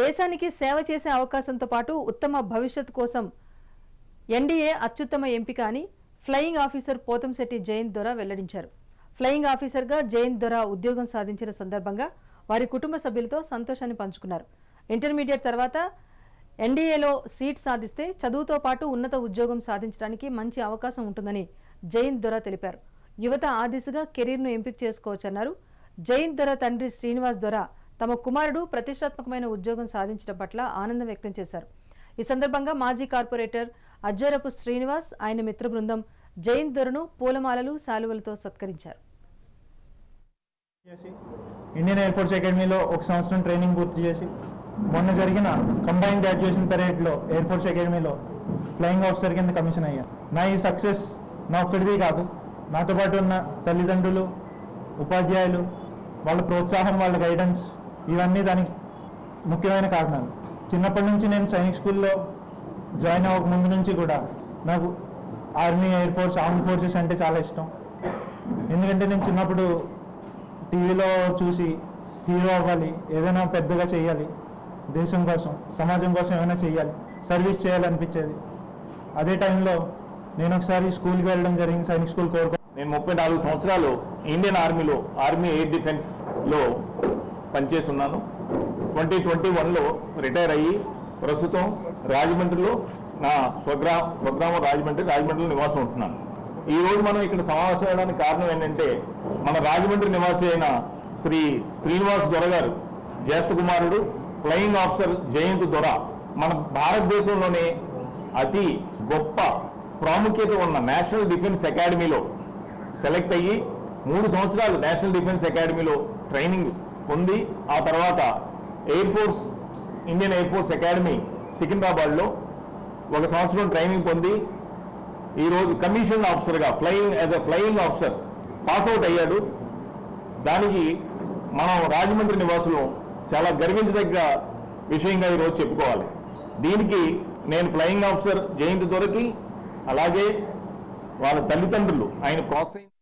దేశానికి సేవ చేసే అవకాశంతో పాటు ఉత్తమ భవిష్యత్ కోసం ఎన్డీఏ అత్యుత్తమ ఎంపిక అని ఫ్లయింగ్ ఆఫీసర్ పోతంశెట్టి జయంత్ దొర వెల్లడించారు. ఫ్లయింగ్ ఆఫీసర్గా జయంత్ దొర ఉద్యోగం సాధించిన సందర్భంగా వారి కుటుంబ సభ్యులతో సంతోషాన్ని పంచుకున్నారు. ఇంటర్మీడియట్ తర్వాత ఎన్డీఏలో సీట్ సాధిస్తే చదువుతో పాటు ఉన్నత ఉద్యోగం సాధించడానికి మంచి అవకాశం ఉంటుందని జయంత్ దొర తెలిపారు. యువత ఆ దిశగా కెరీర్ను ఎంపిక చేసుకోవచ్చన్నారు. జయంత్ దొర తండ్రి శ్రీనివాస్ దొర తమ కుమారుడు ప్రతిష్టాత్మకమైన ఉద్యోగం సాధించడం పట్ల ఆనందం వ్యక్తం చేశారు. ఈ సందర్భంగా మాజీ కార్పొరేటర్ అజ్జరపు శ్రీనివాస్ ఆయన మిత్ర బృందం జైన్ దొరను పూలమాలలు శాలువలతో సత్కరించారు. ఇండియన్ ఎయిర్ ఫోర్స్ అకాడమీలో ఒక సంవత్సరం ట్రైనింగ్ పూర్తి చేసి మొన్న జరిగిన కంబైన్ గ్రాడ్యుయేషన్ పెరేడ్లో ఎయిర్ ఫోర్స్ అకాడమీలో ఫ్లయింగ్ ఆఫీసర్ కింద కమిషన్ అయ్యా నా ఈ సక్సెస్ నా ఒక్కడిది కాదు నాతో పాటు ఉన్న తల్లిదండ్రులు ఉపాధ్యాయులు వాళ్ళ ప్రోత్సాహం వాళ్ళ గైడెన్స్ ఇవన్నీ దానికి ముఖ్యమైన కారణాలు. చిన్నప్పటి నుంచి నేను సైనిక్ స్కూల్లో జాయిన్ అవ్వక ముందు నుంచి కూడా నాకు army air force arm forces అంటే చాలా ఇష్టం. ఎందుకంటే నేను చిన్నప్పుడు టీవీలో చూసి హీరో అవ్వాలి ఏదైనా పెద్దగా చేయాలి దేశం కోసం సమాజం కోసం ఏమైనా చేయాలి సర్వీస్ చేయాలనిపించేది. అదే టైంలో నేను ఒకసారి స్కూల్కి వెళ్ళడం జరిగింది సైనిక్ స్కూల్ కోరుకో నేను ముప్పై నాలుగు సంవత్సరాలు ఇండియన్ ఆర్మీలో ఆర్మీ ఎయిర్ డిఫెన్స్లో పనిచేసి ఉన్నాను ట్వంటీ ట్వంటీ వన్లో రిటైర్ అయ్యి ప్రస్తుతం రాజమండ్రిలో నా స్వగ్రా స్వగ్రామం రాజమండ్రి రాజమండ్రిలో నివాసం ఉంటున్నాను. ఈ రోజు మనం ఇక్కడ సమావేశం అయ్యడానికి కారణం ఏంటంటే మన రాజమండ్రి నివాసి అయిన శ్రీ శ్రీనివాస్ దొర గారు జ్యేష్ఠ కుమారుడు ఫ్లయింగ్ ఆఫీసర్ జయంత్ దొర మన భారతదేశంలోనే అతి గొప్ప ప్రాముఖ్యత ఉన్న నేషనల్ డిఫెన్స్ అకాడమీలో సెలెక్ట్ అయ్యి మూడు సంవత్సరాలు నేషనల్ డిఫెన్స్ అకాడమీలో ట్రైనింగ్ పొంది ఆ తర్వాత air force Indian air force academy సికింద్రాబాద్లో ఒక సంవత్సరం ట్రైనింగ్ పొంది ఈరోజు కమిషన్ ఆఫీసర్గా flying as a flying officer pass out అయ్యాడు. దానికి మనం రాజమండ్రి నివాసులు చాలా గర్వించదగ్గ విషయంగా ఈరోజు చెప్పుకోవాలి. దీనికి నేను ఫ్లయింగ్ ఆఫీసర్ జయంతి దొరికి అలాగే వాళ్ళ తల్లిదండ్రులు ఆయన ప్రోత్సహించి